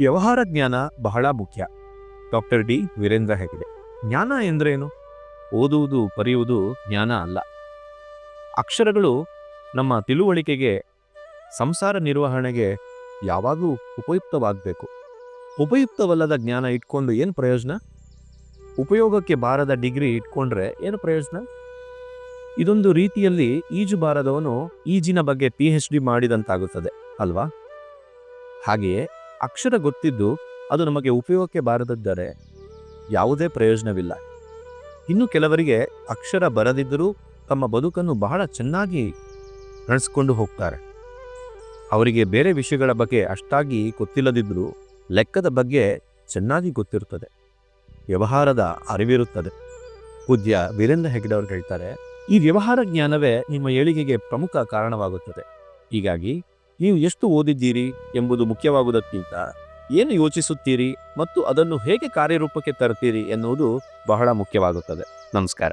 ವ್ಯವಹಾರ ಜ್ಞಾನ ಬಹಳ ಮುಖ್ಯ. Doctor D. ವೀರೇಂದ್ರ ಹೆಗಡೆ. ಜ್ಞಾನ ಎಂದ್ರೇನು? ಓದುವುದು, ಬರೆಯುವುದು ಜ್ಞಾನ ಅಲ್ಲ. ಅಕ್ಷರಗಳು ನಮ್ಮ ತಿಳುವಳಿಕೆಗೆ, ಸಂಸಾರ ನಿರ್ವಹಣೆಗೆ ಯಾವಾಗಲೂ ಉಪಯುಕ್ತವಾಗಬೇಕು. ಉಪಯುಕ್ತವಲ್ಲದ ಜ್ಞಾನ ಇಟ್ಕೊಂಡು ಏನು ಪ್ರಯೋಜನ? ಉಪಯೋಗಕ್ಕೆ ಬಾರದ ಡಿಗ್ರಿ ಇಟ್ಕೊಂಡ್ರೆ ಏನು ಪ್ರಯೋಜನ? ಇದೊಂದು ರೀತಿಯಲ್ಲಿ ಈಜು ಬಾರದವನು ಈಜಿನ ಬಗ್ಗೆ ಪಿ ಎಚ್ ಡಿ ಮಾಡಿದಂತಾಗುತ್ತದೆ, ಅಲ್ವಾ? ಹಾಗೆಯೇ ಅಕ್ಷರ ಗೊತ್ತಿದ್ದು ಅದು ನಮಗೆ ಉಪಯೋಗಕ್ಕೆ ಬಾರದಿದ್ದರೆ ಯಾವುದೇ ಪ್ರಯೋಜನವಿಲ್ಲ. ಇನ್ನು ಕೆಲವರಿಗೆ ಅಕ್ಷರ ಬರದಿದ್ದರೂ ತಮ್ಮ ಬದುಕನ್ನು ಬಹಳ ಚೆನ್ನಾಗಿ ನಡೆಸ್ಕೊಂಡು ಹೋಗ್ತಾರೆ. ಅವರಿಗೆ ಬೇರೆ ವಿಷಯಗಳ ಬಗ್ಗೆ ಅಷ್ಟಾಗಿ ಗೊತ್ತಿಲ್ಲದಿದ್ದರೂ ಲೆಕ್ಕದ ಬಗ್ಗೆ ಚೆನ್ನಾಗಿ ಗೊತ್ತಿರುತ್ತದೆ. ವ್ಯವಹಾರದ ಅರಿವಿರುತ್ತದೆ. ಪೂಜ್ಯ ವೀರೇಂದ್ರ ಹೆಗ್ಡೆ ಅವರು ಹೇಳ್ತಾರೆ, ಈ ವ್ಯವಹಾರ ಜ್ಞಾನವೇ ನಿಮ್ಮ ಏಳಿಗೆಗೆ ಪ್ರಮುಖ ಕಾರಣವಾಗುತ್ತದೆ. ಹೀಗಾಗಿ ನೀವು ಎಷ್ಟು ಓದಿದ್ದೀರಿ ಎಂಬುದು ಮುಖ್ಯವಾಗುವುದಕ್ಕಿಂತ ಏನು ಯೋಚಿಸುತ್ತೀರಿ ಮತ್ತು ಅದನ್ನು ಹೇಗೆ ಕಾರ್ಯರೂಪಕ್ಕೆ ತರ್ತೀರಿ ಎನ್ನುವುದು ಬಹಳ ಮುಖ್ಯವಾಗುತ್ತದೆ. ನಮಸ್ಕಾರ.